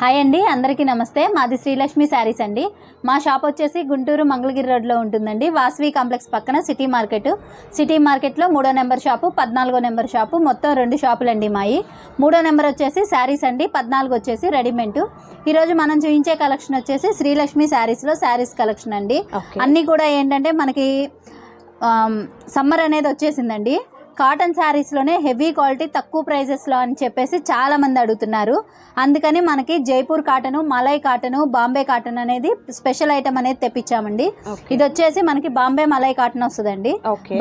Hi అండి అందరికీ నమస్తే. మాది శ్రీలక్ష్మి శారీస్ అండి. మా షాప్ వచ్చేసి గుంటూరు మంగళగిరి రోడ్లో ఉంటుందండి. వాసవి కాంప్లెక్స్ పక్కన సిటీ మార్కెట్. సిటీ మార్కెట్లో మూడో నెంబర్ షాపు పద్నాలుగో నెంబర్ షాపు మొత్తం రెండు షాపులు అండి మాయి. మూడో నెంబర్ వచ్చేసి శారీస్ అండి పద్నాలుగు వచ్చేసి రెడీమేడ్. ఈరోజు మనం చూపించే కలెక్షన్ వచ్చేసి శ్రీలక్ష్మి శారీస్లో శారీస్ కలెక్షన్ అండి. అన్నీ కూడా ఏంటంటే మనకి సమ్మర్ అనేది వచ్చేసిందండి. కాటన్ శారీస్లోనే హెవీ క్వాలిటీ తక్కువ ప్రైజెస్లో అని చెప్పేసి చాలా మంది అడుగుతున్నారు. అందుకని మనకి Jaipur cotton malai cotton Bombay cotton అనేది స్పెషల్ ఐటమ్ అనేది తెప్పించామండి. ఇది వచ్చేసి మనకి బాంబే మలై కాటన్ వస్తుందండి.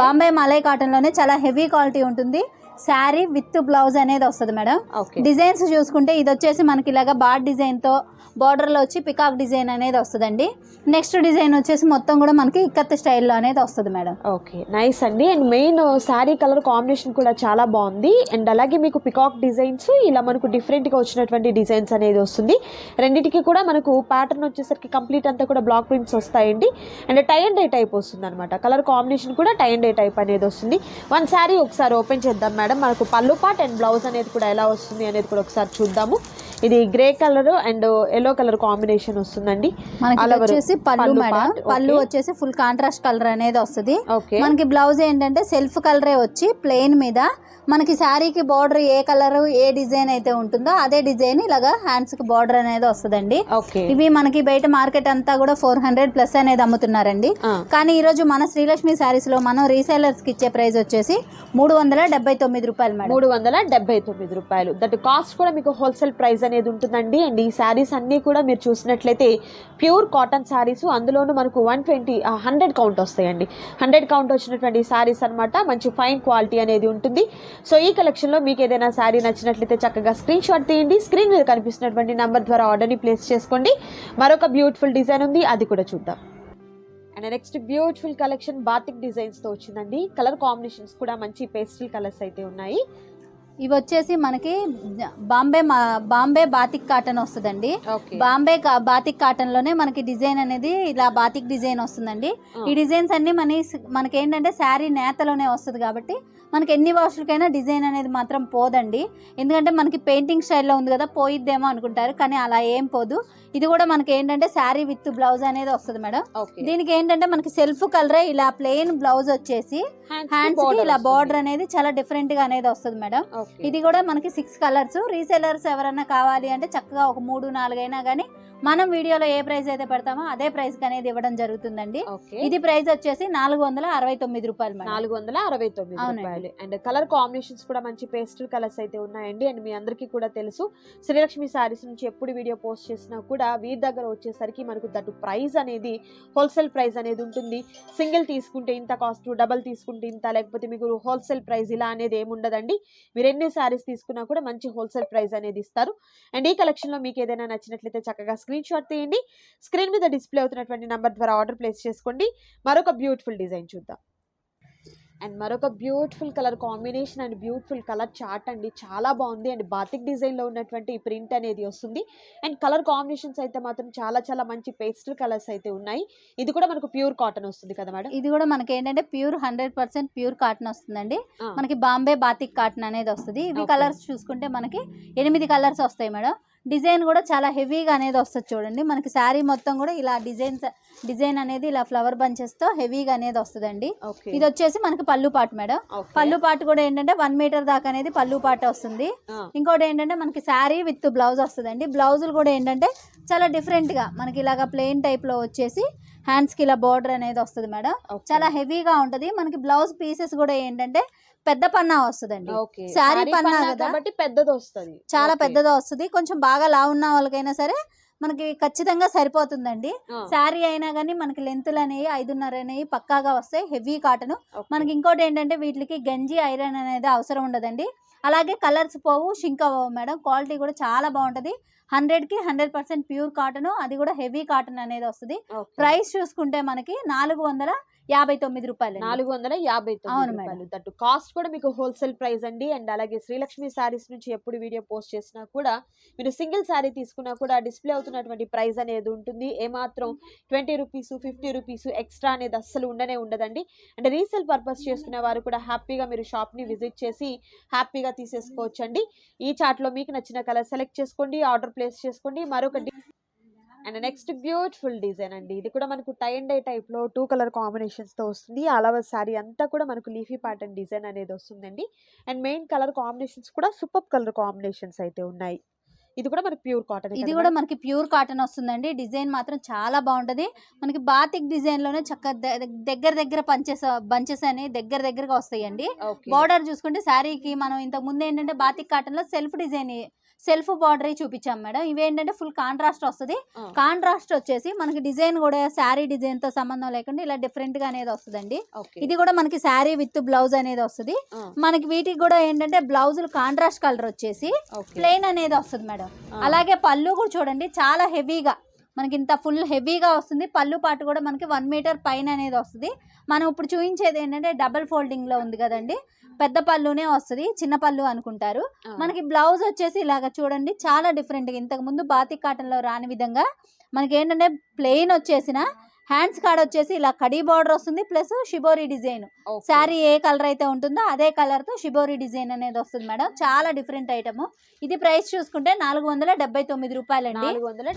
బాంబే మలై కాటన్లోనే చాలా హెవీ క్వాలిటీ ఉంటుంది. శారీ విత్ బ్లౌజ్ అనేది వస్తుంది మేడం. డిజైన్స్ చూసుకుంటే ఇది వచ్చేసి మనకి ఇలాగా బార్ డిజైన్తో బార్డర్లో వచ్చి పికాక్ డిజైన్ అనేది వస్తుందండి. నెక్స్ట్ డిజైన్ వచ్చేసి మొత్తం కూడా మనకి ఇక్కత్ స్టైల్లో అనేది వస్తుంది మేడం. ఓకే నైస్ అండి. And main sari colour combination కూడా చాలా బాగుంది. అండ్ అలాగే మీకు పికాక్ డిజైన్స్ ఇలా మనకు డిఫరెంట్గా వచ్చినటువంటి డిజైన్స్ అనేది వస్తుంది. రెండింటికి కూడా మనకు ప్యాటర్న్ వచ్చేసరికి కంప్లీట్ అంతా కూడా బ్లాక్ ప్రింట్స్ వస్తాయండి. And tie and dye type వస్తుంది అనమాట కలర్ కాంబినేషన్ కూడా టై అండ్ డే టైప్ అనేది వస్తుంది. వన్ శారీ ఒకసారి ఓపెన్ చేద్దాం మేడం. మనకు పళ్ళు పాట్ అండ్ బ్లౌజ్ అనేది కూడా ఎలా వస్తుంది అనేది కూడా ఒకసారి చూద్దాము. ఇది grey colour and yellow colour combination వస్తుందండి మనకి. వచ్చేసి పళ్ళు మేడం పళ్ళు. వచ్చేసి ఫుల్ కాంట్రాస్ట్ కలర్ అనేది వస్తుంది మనకి బ్లౌజ్ ఏంటంటే సెల్ఫ్ కలరే వచ్చి ప్లెయిన్ మీద మనకి శారీకి బార్డర్ ఏ కలర్ ఏ డిజైన్ అయితే ఉంటుందో అదే డిజైన్ ఇలాగా హ్యాండ్స్కి బార్డర్ అనేది వస్తుందండి. ఓకే. ఇవి మనకి బయట మార్కెట్ అంతా కూడా ఫోర్ హండ్రెడ్ ప్లస్ అనేది అమ్ముతున్నారండి. కానీ ఈరోజు మన శ్రీలక్ష్మి శారీస్లో మనం రీసేలర్స్కి ఇచ్చే ప్రైస్ వచ్చేసి మూడు వందల డెబ్బై తొమ్మిది రూపాయలు మేడం. మూడు వందల డెబ్బై తొమ్మిది రూపాయలు. దట్ కాస్ట్ కూడా మీకు హోల్సేల్ ప్రైస్ అనేది ఉంటుందండి. అండ్ ఈ శారీస్ అన్నీ కూడా మీరు చూసినట్లయితే ప్యూర్ కాటన్ శారీస్ అందులోనూ మనకు వన్ ట్వంటీ హండ్రెడ్ కౌంట్ వస్తాయండి. హండ్రెడ్ కౌంట్ వచ్చినటువంటి శారీస్ అన్నమాట. మంచి ఫైన్ క్వాలిటీ అనేది ఉంటుంది. సో ఈ కలెక్షన్లో మీకు ఏదైనా శారీ నచ్చినట్లయితే చక్కగా స్క్రీన్ షాట్ తీయండి. స్క్రీన్ మీద కనిపిస్తున్నటువంటి నంబర్ ద్వారా ఆర్డర్ని ప్లేస్ చేసుకోండి. మరొక బ్యూటిఫుల్ డిజైన్ ఉంది అది కూడా చూద్దాం. And next beautiful collection batik డిజైన్స్తో వచ్చిందండి. కలర్ కాంబినేషన్స్ కూడా మంచి పేస్టల్ కలర్స్ అయితే ఉన్నాయి. ఇవి వచ్చేసి మనకి బాంబే బాంబే బాతిక్ కాటన్ వస్తుందండి. బాంబే బాతిక్ కాటన్లోనే మనకి డిజైన్ అనేది ఇలా బాతిక్ డిజైన్ వస్తుందండి. ఈ డిజైన్స్ అన్ని మన మనకి ఏంటంటే శారీ నేతలోనే వస్తుంది కాబట్టి మనకి ఎన్ని వాషులకైనా డిజైన్ అనేది మాత్రం పోదండి. ఎందుకంటే మనకి పెయింటింగ్ స్టైల్లో ఉంది కదా పోయిద్దేమో అనుకుంటారు కానీ అలా ఏం పోదు. ఇది కూడా మనకి ఏంటంటే శారీ విత్ బ్లౌజ్ అనేది వస్తుంది మేడం. దీనికి ఏంటంటే మనకి సెల్ఫ్ కలరే ఇలా ప్లెయిన్ బ్లౌజ్ వచ్చేసి హ్యాండ్స్ ఇలా బార్డర్ అనేది చాలా డిఫరెంట్గా అనేది వస్తుంది మేడం. ఇది కూడా మనకి సిక్స్ కలర్స్ రీసెలర్స్ ఎవరన్నా కావాలి అంటే చక్కగా ఒక మూడు నాలుగైనా కానీ మనం వీడియోలో ఏ ప్రైస్ అయితే పెడతామో అదే ప్రైస్ అనేది ఇవ్వడం జరుగుతుందండి. ఇది ప్రైస్ వచ్చేసి నాలుగు వందల అరవై తొమ్మిది రూపాయలు నాలుగు వందల అరవై తొమ్మిది. రూపాయలు. అండ్ కలర్ కాంబినేషన్స్ కూడా మంచి పేస్టల్ కలర్స్ అయితే ఉన్నాయండి. అండ్ మీ అందరికీ కూడా తెలుసు శ్రీలక్ష్మి సారీస్ నుంచి ఎప్పుడు వీడియో పోస్ట్ చేసినా కూడా వీరి దగ్గర వచ్చేసరికి మనకు దట్టు ప్రైస్ అనేది హోల్సేల్ ప్రైస్ అనేది ఉంటుంది. సింగిల్ తీసుకుంటే ఇంత కాస్ట్ డబల్ తీసుకుంటే ఇంత లేకపోతే మీకు హోల్సేల్ ప్రైస్ ఇలా అనేది ఏమి ఉండదండి. మీరు ఎన్ని సారీస్ తీసుకున్నా కూడా మంచి హోల్సేల్ ప్రైస్ అనేది ఇస్తారు. అండ్ ఈ కలెక్షన్లో మీకు ఏదైనా నచ్చినట్లయితే చక్కగా స్క్రీన్ షాట్ తీయండి. స్క్రీన్ మీద డిస్ప్లే అవుతున్నటువంటి నంబర్ ద్వారా ఆర్డర్ ప్లేస్ చేసుకోండి. మరొక బ్యూటిఫుల్ డిజైన్ చూద్దాం. అండ్ మరొక beautiful colour combination and beautiful colour chart అండి. చాలా బాగుంది. అండ్ బాతిక్ డిజైన్లో ఉన్నటువంటి ప్రింట్ అనేది వస్తుంది. అండ్ కలర్ కాంబినేషన్స్ అయితే మాత్రం చాలా చాలా మంచి పేస్టల్ కలర్స్ అయితే ఉన్నాయి. ఇది కూడా మనకు ప్యూర్ కాటన్ వస్తుంది కదా మేడం? ఇది కూడా మనకి ఏంటంటే pure hundred percent pure cotton వస్తుందండి. మనకి బాంబే బాతిక్ కాటన్ అనేది వస్తుంది. ఇవి. కలర్స్ చూసుకుంటే మనకి ఎనిమిది కలర్స్ వస్తాయి మేడం. డిజైన్ కూడా చాలా హెవీగా అనేది వస్తుంది చూడండి. మనకి శారీ మొత్తం కూడా ఇలా డిజైన్స్ డిజైన్ అనేది ఇలా ఫ్లవర్ బంచెస్తో హెవీగా అనేది వస్తుందండి. ఇది వచ్చేసి మనకి పళ్ళు పాటు మేడం. పళ్ళు పాటు కూడా ఏంటంటే వన్ మీటర్ దాకా అనేది పళ్ళు పాటు వస్తుంది. ఇంకోటి ఏంటంటే మనకి శారీ విత్ బ్లౌజ్ వస్తుందండి. బ్లౌజులు కూడా ఏంటంటే చాలా డిఫరెంట్గా మనకి ఇలాగ ప్లెయిన్ టైప్లో వచ్చేసి హ్యాండ్స్కి ఇలా బార్డర్ అనేది వస్తుంది మేడం. చాలా హెవీగా ఉంటుంది. మనకి బ్లౌజ్ పీసెస్ కూడా ఏంటంటే పెద్ద పన్నా వస్తుందండి. శారీ పన్నా? కాబట్టి పెద్దది వస్తుంది. చాలా పెద్దగా వస్తుంది. కొంచెం బాగా లావు ఉన్న వాళ్ళకైనా సరే మనకి ఖచ్చితంగా సరిపోతుందండి. శారీ అయినా కానీ మనకి లెంతులు అనేవి ఐదున్నర అనేవి పక్కాగా వస్తాయి. Heavy cotton. మనకి ఇంకోటి ఏంటంటే వీటికి గంజి ఐరన్ అనేది అవసరం ఉండదండి. అలాగే కలర్స్ పోవు షింక్ అవ్వవు మేడం. క్వాలిటీ కూడా చాలా బాగుంటుంది. హండ్రెడ్కి హండ్రెడ్ పర్సెంట్ ప్యూర్ కాటన్. అది కూడా హెవీ కాటన్ అనేది వస్తుంది. ప్రైస్ చూసుకుంటే మనకి నాలుగు వందల యాభై తొమ్మిది రూపాయలు నాలుగు వందల యాభై తొమ్మిది. రూపాయలు. కాస్ట్ కూడా మీకు హోల్సేల్ ప్రైస్ అండి. అండ్ అలాగే శ్రీలక్ష్మి శారీస్ నుంచి ఎప్పుడు వీడియో పోస్ట్ చేసినా కూడా మీరు సింగిల్ శారీ తీసుకున్నా కూడా డిస్ప్లే అవుతున్నటువంటి ప్రైస్ అనేది ఉంటుంది. ఏమాత్రం twenty rupees fifty rupees extra అనేది అస్సలు ఉండనే ఉండదండి. అంటే రీసేల్ పర్పస్ చేసుకునే వారు కూడా హ్యాపీగా మీరు షాప్ని విజిట్ చేసి హ్యాపీగా తీసేసుకోవచ్చు అండి ఈ చార్ట్లో మీకు నచ్చిన కలర్ సెలెక్ట్ చేసుకోండి ఆర్డర్ ప్లేస్ చేసుకోండి. మరొకటి అండ్ నెక్స్ట్ బ్యూటిఫుల్ డిజైన్ అండి. ఇది కూడా మనకు టై అండ్ డై టైప్లో టూ కలర్ కాంబినేషన్స్తో వస్తుంది. అలవ సారీ అంతా కూడా మనకు లీఫీ ప్యాటర్న్ డిజైన్ అనేది వస్తుందండి. అండ్ మెయిన్ కలర్ కాంబినేషన్స్ కూడా సూపర్ కలర్ కాంబినేషన్స్ అయితే ఉన్నాయి. ఇది కూడా మనకి ప్యూర్ కాటన్ ఇది కూడా మనకి ప్యూర్ కాటన్ వస్తుందండి. డిజైన్ మాత్రం చాలా బాగుంటది. మనకి బాతిక్ డిజైన్లోనే చక్క దగ్గర దగ్గర పంచెస్ బంచెస్ అని దగ్గర దగ్గరగా వస్తాయండి. బార్డర్ చూసుకుంటే శారీకి మనం ఇంతకు ముందు ఏంటంటే బాతిక్ కాటన్లో సెల్ఫ్ డిజైన్ సెల్ఫ్ బార్డర్ చూపించాం మేడం. ఇవేంటంటే ఫుల్ కాంట్రాస్ట్ వస్తుంది. కాంట్రాస్ట్ వచ్చేసి మనకి డిజైన్ కూడా శారీ డిజైన్తో సంబంధం లేకుండా ఇలా డిఫరెంట్గా అనేది వస్తుందండి. ఇది కూడా మనకి శారీ విత్ బ్లౌజ్ అనేది వస్తుంది. మనకి వీటికి కూడా ఏంటంటే బ్లౌజులు కాంట్రాస్ట్ కలర్ వచ్చేసి ప్లెయిన్ అనేది వస్తుంది మేడం. అలాగే పళ్ళు కూడా చూడండి చాలా హెవీగా మనకి ఇంత ఫుల్ హెవీగా వస్తుంది. పళ్ళు పాటు కూడా మనకి వన్ మీటర్ పైన అనేది వస్తుంది. మనం ఇప్పుడు చూపించేది ఏంటంటే డబల్ ఫోల్డింగ్లో ఉంది కదండి. పెద్ద పళ్ళునే వస్తుంది చిన్న పళ్ళు అనుకుంటారు. మనకి బ్లౌజ్ వచ్చేసి ఇలాగ చూడండి చాలా డిఫరెంట్ ఇంతకు ముందు బాతిక్ కాటన్లో రాని విధంగా మనకి ఏంటంటే ప్లెయిన్ వచ్చేసిన హ్యాండ్స్ కార్డ్ వచ్చేసి ఇలా కడీ బార్డర్ వస్తుంది ప్లస్ షిబోరి డిజైన్. శారీ ఏ కలర్ అయితే ఉంటుందో అదే కలర్తో షిబోరి డిజైన్ అనేది వస్తుంది మేడం. చాలా డిఫరెంట్ ఐటమ్. ఇది ప్రైస్ చూసుకుంటే నాలుగు వందల డెబ్బై తొమ్మిది రూపాయలండి. నాలుగు వందల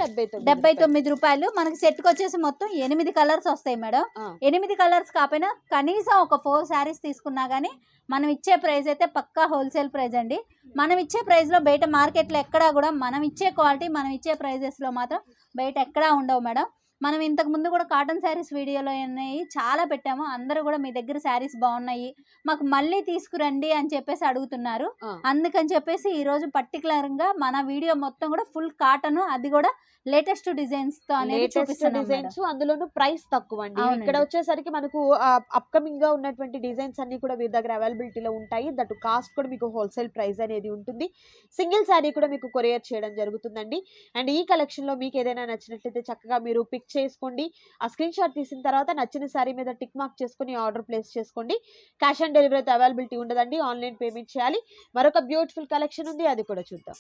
డెబ్బై తొమ్మిది రూపాయలు. మనకి సెట్కి వచ్చేసి మొత్తం ఎనిమిది కలర్స్ వస్తాయి మేడం. ఎనిమిది కలర్స్ కాకపోయినా కనీసం ఒక ఫోర్ శారీస్ తీసుకున్నా గానీ మనం ఇచ్చే ప్రైస్ అయితే పక్కా హోల్సేల్ ప్రైస్ అండి. మనం ఇచ్చే ప్రైస్లో బయట మార్కెట్లో ఎక్కడా కూడా మనం ఇచ్చే క్వాలిటీ మనం ఇచ్చే ప్రైజెస్లో మాత్రం బయట ఎక్కడా ఉండవు మేడం. మనం ఇంతకు ముందు కూడా కాటన్ శారీస్ వీడియోలో ఉన్నాయి చాలా పెట్టాము. అందరూ కూడా మీ దగ్గర శారీస్ బాగున్నాయి. మాకు మళ్ళీ తీసుకురండి అని చెప్పేసి అడుగుతున్నారు. అందుకని చెప్పేసి ఈ రోజు పర్టికులర్గా మన వీడియో మొత్తం కూడా ఫుల్ కాటన్ అది కూడా లేటెస్ట్ డిజైన్స్తో లేటెస్ట్. డిజైన్స్ అందులోనూ ప్రైస్ తక్కువ అండి. ఇక్కడ వచ్చేసరికి మనకు అప్కమింగ్గా ఉన్నటువంటి డిజైన్స్ అన్ని కూడా వీరి దగ్గర అవైలబిలిటీలో ఉంటాయి. దట్ కాస్ట్ కూడా మీకు హోల్సేల్ ప్రైస్ అనేది ఉంటుంది. సింగిల్ శారీ కూడా మీకు కొరియర్ చేయడం జరుగుతుందండి. అండ్ ఈ కలెక్షన్లో మీకు ఏదైనా నచ్చినట్లయితే చక్కగా మీరు పిక్ చేసుకోండి. ఆ స్క్రీన్ షాట్ తీసిన తర్వాత నచ్చిన శారీ మీద టిక్ మార్క్ చేసుకుని ఆర్డర్ ప్లేస్ చేసుకోండి. క్యాష్ ఆన్ డెలివరీ అయితే అవైలబిలిటీ ఉండదండి. ఆన్లైన్ పేమెంట్ చేయాలి. మరొక బ్యూటిఫుల్ కలెక్షన్ ఉంది. అది కూడా చూద్దాం.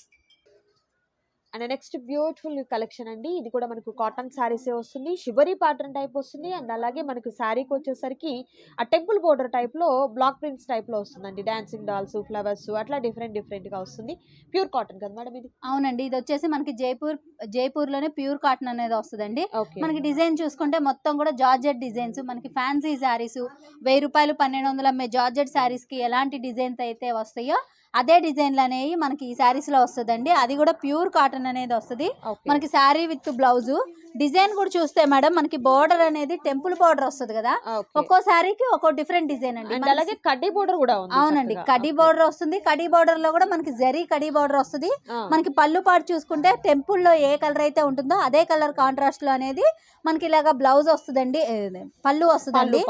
అండ్ నెక్స్ట్ బ్యూటిఫుల్ కలెక్షన్ అండి. ఇది కూడా మనకు కాటన్ శారీసే వస్తుంది. షిబరీ ప్యాటర్న్ టైప్ వస్తుంది. అండ్ అలాగే మనకు శారీకి వచ్చేసరికి ఆ టెంపుల్ బోర్డర్ టైప్లో బ్లాక్ ప్రింట్స్ టైప్లో వస్తుందండి. డాన్సింగ్ డాల్స్ ఫ్లవర్స్ అట్లా డిఫరెంట్ డిఫరెంట్గా వస్తుంది. ప్యూర్ కాటన్ కదా మేడం ఇది? అవునండి. ఇది వచ్చేసి మనకి జైపూర్ జైపూర్లోనే ప్యూర్ కాటన్ అనేది వస్తుందండి. మనకి డిజైన్ చూసుకుంటే మొత్తం కూడా జార్జెట్ డిజైన్స్ మనకి ఫ్యాన్సీ శారీస్ వెయ్యి రూపాయలు పన్నెండు వందలు అమ్మే జార్జెట్ శారీస్కి ఎలాంటి డిజైన్స్ అయితే వస్తాయో అదే డిజైన్లు అనేవి మనకి ఈ శారీస్లో వస్తుందండి. అది కూడా ప్యూర్ కాటన్ అనేది వస్తుంది. మనకి శారీ విత్ బ్లౌజ్. డిజైన్ కూడా చూస్తే మేడం మనకి బోర్డర్ అనేది టెంపుల్ బోర్డర్ వస్తుంది కదా? ఒక్కో శారీకి ఒక్కో డిఫరెంట్ డిజైన్ అండి. అలాగే కడ్డీ బోర్డర్ కూడా అవునండి. చక్కగా. కడీ Okay. బోర్డర్ వస్తుంది. కడీ బోర్డర్లో కూడా మనకి జరీ కడీ బోర్డర్ వస్తుంది. మనకి పళ్ళు పాటు చూసుకుంటే టెంపుల్లో ఏ కలర్ అయితే ఉంటుందో అదే కలర్ కాంట్రాస్ట్లో అనేది మనకి ఇలాగా బ్లౌజ్ వస్తుందండి. పళ్ళు వస్తుందండి.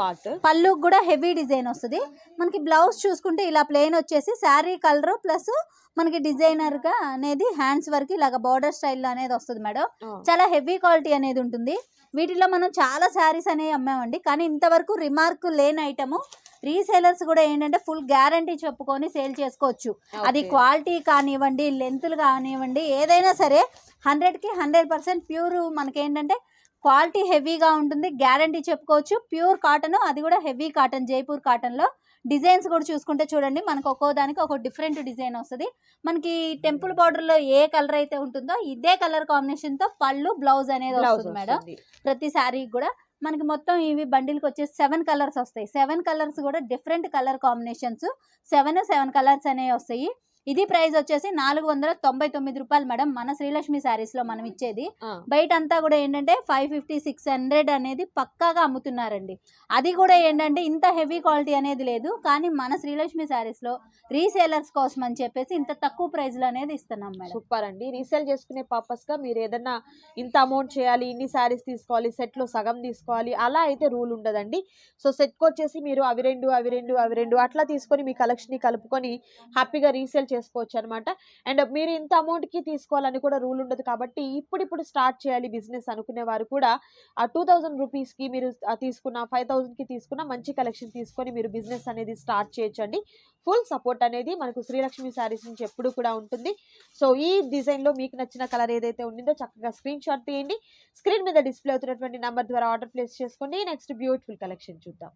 పళ్ళు కూడా హెవీ డిజైన్ వస్తుంది. మనకి బ్లౌజ్ చూసుకుంటే ఇలా ప్లెయిన్ వచ్చేసి శారీ కలర్ ప్లస్ మనకి డిజైనర్గా అనేది హ్యాండ్స్ వరకు ఇలాగ బార్డర్ స్టైల్లో అనేది వస్తుంది మేడం. చాలా హెవీ క్వాలిటీ అనేది ఉంటుంది. వీటిలో మనం చాలా శారీస్ అనేవి అమ్మామండి. కానీ ఇంతవరకు రిమార్క్ లేని ఐటము. రీసేలర్స్ కూడా ఏంటంటే ఫుల్ గ్యారంటీ చెప్పుకొని సేల్ చేసుకోవచ్చు. అది క్వాలిటీ కానివ్వండి లెంత్లు కానివ్వండి ఏదైనా సరే హండ్రెడ్కి హండ్రెడ్ పర్సెంట్ ప్యూర్ మనకేంటంటే క్వాలిటీ హెవీగా ఉంటుంది. గ్యారంటీ చెప్పుకోవచ్చు. ప్యూర్ కాటన్ అది కూడా హెవీ కాటన్ జైపూర్ కాటన్లో. డిజైన్స్ కూడా చూసుకుంటే చూడండి మనకు ఒక్కో దానికి ఒక డిఫరెంట్ డిజైన్ వస్తుంది. మనకి టెంపుల్ బార్డర్లో ఏ కలర్ అయితే ఉంటుందో ఇదే కలర్ కాంబినేషన్తో పళ్ళు బ్లౌజ్ అనేది వస్తుంది మేడం. ప్రతి శారీకి కూడా మనకి మొత్తం ఇవి బండిల్కి వచ్చేసి సెవెన్ కలర్స్ వస్తాయి. సెవెన్ కలర్స్ కూడా different colour combinations seven seven colours అనేవి వస్తాయి. ఇది ప్రైస్ వచ్చేసి నాలుగు వందల తొంభై తొమ్మిది రూపాయలు మేడం. మన శ్రీలక్ష్మి శారీస్లో మనం ఇచ్చేది. బయట అంతా కూడా ఏంటంటే ఫైవ్ ఫిఫ్టీ సిక్స్ హండ్రెడ్ అనేది పక్కాగా అమ్ముతున్నారండి. అది కూడా ఏంటంటే ఇంత హెవీ క్వాలిటీ అనేది లేదు. కానీ మన శ్రీలక్ష్మి శారీస్లో రీసేలర్స్ కోసం అని చెప్పేసి ఇంత తక్కువ ప్రైస్లో అనేది ఇస్తున్నాం మేడం. సూపర్ అండి. రీసేల్ చేసుకునే పర్పస్గా మీరు ఏదన్నా ఇంత అమౌంట్ చేయాలి ఇన్ని శారీస్ తీసుకోవాలి సెట్లో సగం తీసుకోవాలి అలా అయితే రూల్ ఉండదండి. సో సెట్కి వచ్చేసి మీరు అవి రెండు అవి రెండు అవి రెండు అట్లా తీసుకొని మీ కలెక్షన్ని కలుపుకొని హ్యాపీగా రీసేల్ చేసుకోవచ్చు అనమాట అండ్ మీరు ఇంత అమౌంట్కి తీసుకోవాలని కూడా రూల్ ఉండదు కాబట్టి ఇప్పుడిప్పుడు స్టార్ట్ చేయాలి బిజినెస్ అనుకునే వారు కూడా ఆ టూ థౌజండ్ రూపీస్కి మీరు తీసుకున్న ఫైవ్ థౌజండ్కి తీసుకున్న మంచి కలెక్షన్ తీసుకొని మీరు బిజినెస్ అనేది స్టార్ట్ చేయొచ్చండి. ఫుల్ సపోర్ట్ అనేది మనకు శ్రీలక్ష్మి శారీస్ నుంచి ఎప్పుడు కూడా ఉంటుంది. సో ఈ డిజైన్లో మీకు నచ్చిన కలర్ ఏదైతే ఉండిందో చక్కగా స్క్రీన్ షాట్ తీయండి. స్క్రీన్ మీద డిస్ప్లే అవుతున్నటువంటి నెంబర్ ద్వారా ఆర్డర్ ప్లేస్ చేసుకోండి. నెక్స్ట్ బ్యూటిఫుల్ కలెక్షన్ చూద్దాం.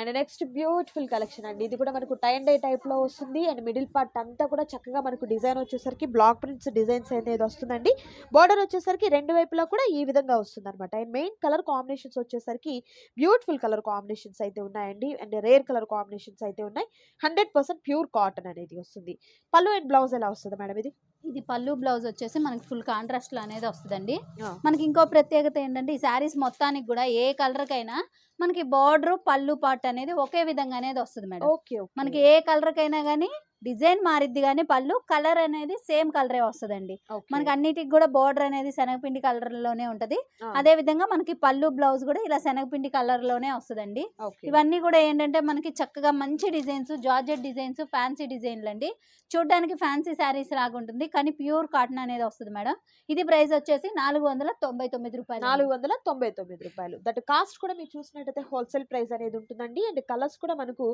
అండ్ నెక్స్ట్ బ్యూటిఫుల్ కలెక్షన్ అండి. ఇది కూడా మనకు టై అండ్ డై టైప్లో వస్తుంది. అండ్ మిడిల్ పార్ట్ అంతా కూడా చక్కగా మనకు డిజైన్ వచ్చేసరికి బ్లాక్ ప్రింట్స్ డిజైన్స్ అనేది వస్తుందండి. బార్డర్ వచ్చేసరికి రెండు వైపులా కూడా ఈ విధంగా వస్తుంది అనమాట అండ్ మెయిన్ కలర్ కాంబినేషన్స్ వచ్చేసరికి బ్యూటిఫుల్ కలర్ కాంబినేషన్స్ అయితే ఉన్నాయండి. అండ్ రేర్ కలర్ కాంబినేషన్స్ అయితే ఉన్నాయి. హండ్రెడ్ పర్సెంట్ ప్యూర్ కాటన్ అనేది వస్తుంది. పళ్ళు అండ్ బ్లౌజ్ ఎలా వస్తుంది మేడం ఇది? ఇది పళ్ళు బ్లౌజ్ వచ్చేసి మనకి ఫుల్ కాంట్రాస్ట్లో అనేది వస్తుందండి. మనకి ఇంకో ప్రత్యేకత ఏంటంటే ఈ శారీస్ మొత్తానికి కూడా ఏ కలర్ కైనా మనకి బార్డర్ పళ్ళు పార్ట్ అనేది ఒకే విధంగా అనేది వస్తుంది మేడం. మనకి ఏ కలర్ కైనా కానీ డిజైన్ మారిద్ది కానీ పళ్ళు కలర్ అనేది సేమ్ కలరే వస్తుందండి. మనకి అన్నిటికి కూడా బార్డర్ అనేది శనగపిండి కలర్లోనే ఉంటది అదే విధంగా మనకి పళ్ళు బ్లౌజ్ కూడా ఇలా శనగపిండి కలర్లోనే వస్తుందండి ఇవన్నీ కూడా ఏంటంటే మనకి చక్కగా మంచి డిజైన్స్ జార్జెట్ డిజైన్స్ ఫ్యాన్సీ డిజైన్లు అండి. చూడడానికి ఫ్యాన్సీ శారీస్ లాగా ఉంటుంది. కానీ ప్యూర్ కాటన్ అనేది వస్తుంది మేడం. ఇది ప్రైస్ వచ్చేసి నాలుగు వందల తొంభై తొమ్మిది రూపాయలు నాలుగు వందల తొంభై తొమ్మిది రూపాయలు. దట్ కాస్ట్ కూడా మీరు చూసినట్టయితే హోల్సేల్ ప్రైస్ అనేది ఉంటుందండి. అండ్ కలర్స్ కూడా మనకు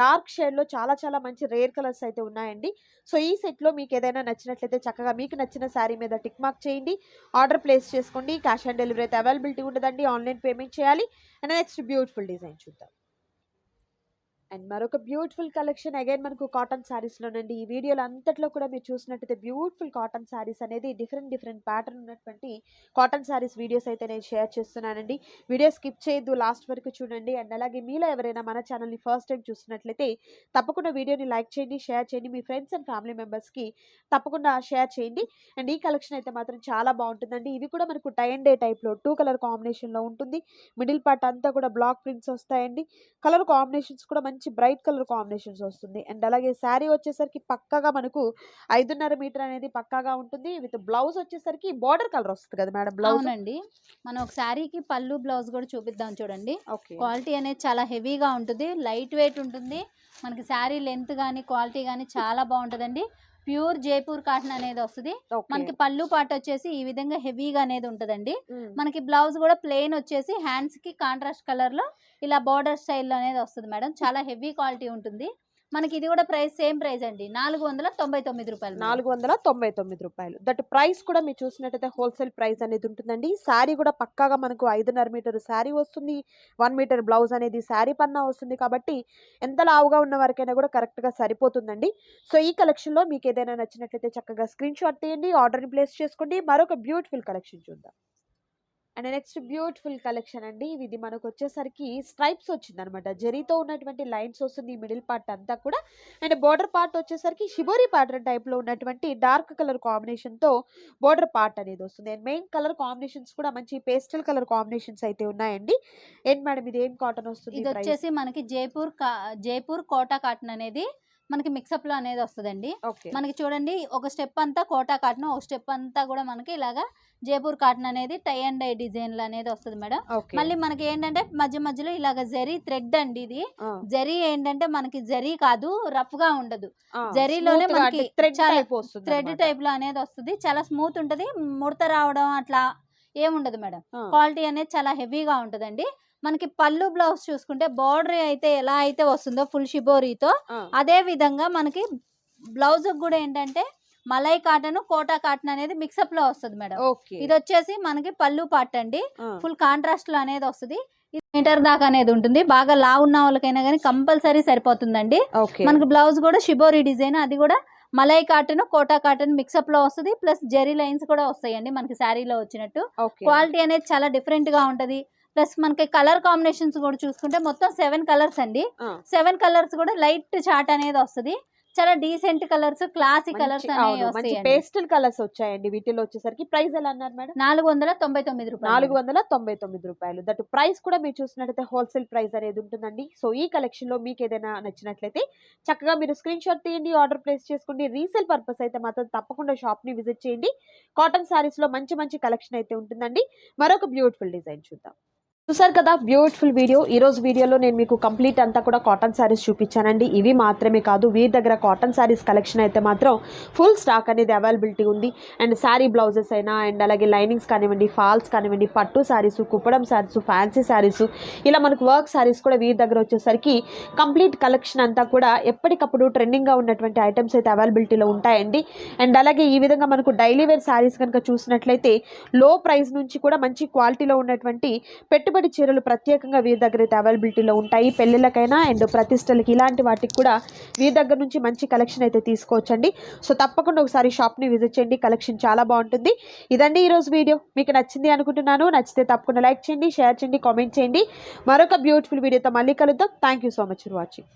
డార్క్ షేడ్లో చాలా చాలా మంచి రేర్ కలర్స్ అయితే ఉన్నాయండి. సో ఈ సెట్లో మీకు ఏదైనా నచ్చినట్లయితే చక్కగా మీకు నచ్చిన శారీ మీద టిక్ మార్క్ చేయండి. ఆర్డర్ ప్లేస్ చేసుకోండి. క్యాష్ ఆన్ డెలివరీ అయితే అవైలబిలిటీ ఉండదండి. ఆన్లైన్ పేమెంట్ చేయాలి. అండ్ నెక్స్ట్ బ్యూటిఫుల్ డిజైన్ చూద్దాం. అండ్ మరొక బ్యూటిఫుల్ కలెక్షన్ అగైన్ మనకు కాటన్ శారీస్లోనండి ఈ వీడియోలో అంతట్లో కూడా మీరు చూసినట్టయితే బ్యూటిఫుల్ కాటన్ శారీస్ అనేది డిఫరెంట్ డిఫరెంట్ ప్యాటర్న్ ఉన్నటువంటి కాటన్ శారీస్ వీడియోస్ అయితే నేను షేర్ చేస్తున్నానండి. వీడియో స్కిప్ చేయొద్దు లాస్ట్ వరకు చూడండి. అండ్ అలాగే మీలో ఎవరైనా మన ఛానల్ని ఫస్ట్ టైం చూసినట్లయితే తప్పకుండా వీడియోని లైక్ చేయండి షేర్ చేయండి. మీ ఫ్రెండ్స్ అండ్ ఫ్యామిలీ మెంబర్స్కి తప్పకుండా షేర్ చేయండి. అండ్ ఈ కలెక్షన్ అయితే మాత్రం చాలా బాగుంటుందండి. ఇవి కూడా మనకు టై అండ్ డే టైప్లో టూ కలర్ కాంబినేషన్లో ఉంటుంది. మిడిల్ పార్ట్ అంతా కూడా బ్లాక్ ప్రింట్స్ వస్తాయండి. కలర్ కాంబినేషన్స్ కూడా మంచి బ్రైట్ కలర్ కాంబినేషన్స్ వస్తుంది. అండ్ అలాగే శారీ వచ్చేసరికి పక్కాగా మనకు ఐదున్నర మీటర్ అనేది పక్కాగా ఉంటుంది. విత్ బ్లౌజ్ వచ్చేసరికి బార్డర్ కలర్ వస్తుంది కదా మేడం బ్లౌజ్? అవునండి. మనం ఒక శారీకి పళ్ళు బ్లౌజ్ కూడా చూపిద్దాం చూడండి. ఓకే. క్వాలిటీ అనేది చాలా హెవీగా ఉంటుంది. లైట్ వెయిట్ ఉంటుంది. మనకి శారీ లెంత్ కానీ క్వాలిటీ కానీ చాలా బాగుంటుందండి. ప్యూర్ జైపూర్ కాటన్ అనేది వస్తుంది. మనకి పళ్ళు పాట వచ్చేసి ఈ విధంగా హెవీగా అనేది ఉంటుందండి. మనకి బ్లౌజ్ కూడా ప్లెయిన్ వచ్చేసి హ్యాండ్స్కి కాంట్రాస్ట్ కలర్లో ఇలా బార్డర్ స్టైల్ అనేది వస్తుంది మేడం. చాలా హెవీ క్వాలిటీ ఉంటుంది. మనకి ఇది కూడా ప్రైస్ సేమ్ ప్రైస్ అండి. నాలుగు వందల తొంభై తొమ్మిది రూపాయలు నాలుగు వందల తొంభై తొమ్మిది రూపాయలు. దట్ ప్రైస్ కూడా మీరు చూసినట్టయితే హోల్సేల్ ప్రైస్ అనేది ఉంటుందండి. శారీ కూడా పక్కాగా మనకు ఐదున్నర మీటర్ శారీ వస్తుంది. వన్ మీటర్ బ్లౌజ్ అనేది శారీ పన్నా వస్తుంది కాబట్టి ఎంత లావుగా ఉన్న వారికైనా కూడా కరెక్ట్గా సరిపోతుందండి. సో ఈ కలెక్షన్లో మీకు ఏదైనా నచ్చినట్లయితే చక్కగా స్క్రీన్ షాట్ తీయండి ఆర్డర్ని ప్లేస్ చేసుకోండి. మరొక బ్యూటిఫుల్ కలెక్షన్ చూద్దాం. అండ్ నెక్స్ట్ బ్యూటిఫుల్ కలెక్షన్ అండి. ఇది మనకు వచ్చేసరికి స్ట్రైప్స్ వచ్చింది అనమాట జరీతో ఉన్నటువంటి లైన్స్ వస్తుంది మిడిల్ పార్ట్ అంతా కూడా. అండ్ బోర్డర్ పార్ట్ వచ్చేసరికి షిబోరి ప్యాటర్న్ టైప్లో ఉన్నటువంటి డార్క్ కలర్ కాంబినేషన్తో బోర్డర్ పార్ట్ అనేది వస్తుంది. అండ్ మెయిన్ కలర్ కాంబినేషన్స్ కూడా మంచి పేస్టల్ కలర్ కాంబినేషన్స్ అయితే ఉన్నాయండి. ఏంటి మేడం ఇది ఏం కాటన్ వస్తుంది ఇది వచ్చేసి మనకి జైపూర్ కా- జైపూర్ కోటా కాటన్ అనేది మనకి మిక్సప్లో అనేది వస్తుందండి. మనకి చూడండి ఒక స్టెప్ అంతా కోటా కాటన్ ఒక స్టెప్ అంతా కూడా మనకి ఇలాగా జైపూర్ కాటన్ అనేది టై అండ్ డై డిజైన్లు అనేది వస్తుంది మేడం. మళ్ళీ మనకి ఏంటంటే మధ్య మధ్యలో ఇలాగ జరీ థ్రెడ్ అండి ఇది. జరీ ఏంటంటే మనకి జరీ కాదు రఫ్గా ఉండదు జరీలోనే మనకి థ్రెడ్ టైప్లో అనేది వస్తుంది. చాలా స్మూత్ ఉంటది. ముడత రావడం అట్లా ఏముండదు మేడం. క్వాలిటీ అనేది చాలా హెవీగా ఉంటదండి. మనకి పళ్ళు బ్లౌజ్ చూసుకుంటే బార్డర్ అయితే ఎలా అయితే వస్తుందో ఫుల్ షిబోరీతో అదే విధంగా మనకి బ్లౌజ్ కూడా ఏంటంటే మలై కాటన్ కోటా కాటన్ అనేది మిక్సప్లో వస్తుంది మేడం. ఇది వచ్చేసి మనకి పళ్ళు పార్ట్ అండి. ఫుల్ కాంట్రాస్ట్లో అనేది వస్తుంది. ఇది మీటర్ దాకా అనేది ఉంటుంది. బాగా లా ఉన్న వాళ్ళకైనా కానీ కంపల్సరీ సరిపోతుందండి. మనకి బ్లౌజ్ కూడా షిబోరి డిజైన్ అది కూడా మలై కాటన్ కోటా కాటన్ మిక్సప్లో వస్తుంది. ప్లస్ జెరీ లైన్స్ కూడా వస్తాయండి మనకి శారీలో వచ్చినట్టు. క్వాలిటీ అనేది చాలా డిఫరెంట్గా ఉంటది. ప్లస్ మనకి కలర్ కాంబినేషన్స్ కూడా చూసుకుంటే మొత్తం సెవెన్ కలర్స్ అండి. సెవెన్ కలర్స్ కూడా లైట్ చాట్ అనేది వస్తుంది. చాలా డీసెంట్ కలర్స్ క్లాసిక్ కలర్స్ మంచి పేస్టల్ కలర్స్ వచ్చాయండి వీటిలో వచ్చేసరికి. ప్రైస్ ఎలా అన్నారు మేడం? నాలుగు వందల తొంభై తొమ్మిది రూపాయలు. నాలుగు వందల తొంభై తొమ్మిది రూపాయలు. దట్ ప్రైస్ కూడా మీరు చూసినట్టయితే హోల్సేల్ ప్రైస్ అనేది ఉంటుందండి. సో ఈ కలెక్షన్లో మీకు ఏదైనా నచ్చినట్లయితే చక్కగా మీరు స్క్రీన్ షాట్ తీయండి ఆర్డర్ ప్లేస్ చేసుకోండి. రీసేల్ పర్పస్ అయితే మాత్రం తప్పకుండా షాప్ని విజిట్ చేయండి. కాటన్ శారీస్లో మంచి మంచి కలెక్షన్ అయితే ఉంటుందండి. మరొక బ్యూటిఫుల్ డిజైన్ చూద్దాం. చూసారు కదా బ్యూటిఫుల్ వీడియో ఈ రోజు వీడియోలో నేను మీకు కంప్లీట్ అంతా కూడా కాటన్ శారీస్ చూపించానండి. ఇవి మాత్రమే కాదు వీరి దగ్గర కాటన్ శారీస్ కలెక్షన్ అయితే మాత్రం ఫుల్ స్టాక్ అనేది అవైలబిలిటీ ఉంది. అండ్ శారీ బ్లౌజెస్ అయినా అండ్ అలాగే లైనింగ్స్ కానివ్వండి ఫాల్స్ కానివ్వండి పట్టు శారీస్ కుప్పడం శారీస్ ఫ్యాన్సీ శారీస్ ఇలా మనకు వర్క్ శారీస్ కూడా వీరి దగ్గర వచ్చేసరికి కంప్లీట్ కలెక్షన్ అంతా కూడా ఎప్పటికప్పుడు ట్రెండింగ్గా ఉన్నటువంటి ఐటమ్స్ అయితే అవైలబిలిటీలో ఉంటాయండి. అండ్ అలాగే ఈ విధంగా మనకు డైలీ వేర్ శారీస్ కనుక చూసినట్లయితే లో ప్రైస్ నుంచి కూడా మంచి క్వాలిటీలో ఉన్నటువంటి పెట్టుబడి చీరలు ప్రత్యేకంగా వీరి దగ్గర అయితే అవైలబిలిటీలో ఉంటాయి. పెళ్ళిళ్ళకైనా అండ్ ప్రతిష్టలకి ఇలాంటి వాటికి కూడా వీరి దగ్గర నుంచి మంచి కలెక్షన్ అయితే తీసుకోవచ్చండి. సో తప్పకుండా ఒకసారి షాప్ని విజిట్ చేయండి. కలెక్షన్ చాలా బాగుంటుంది. ఇదండి ఈరోజు వీడియో. మీకు నచ్చింది అనుకుంటున్నాను. నచ్చితే తప్పకుండా లైక్ చేయండి షేర్ చేయండి కామెంట్ చేయండి. మరొక బ్యూటిఫుల్ వీడియోతో మళ్ళీ కలుద్దాం. Thank you so much for watching.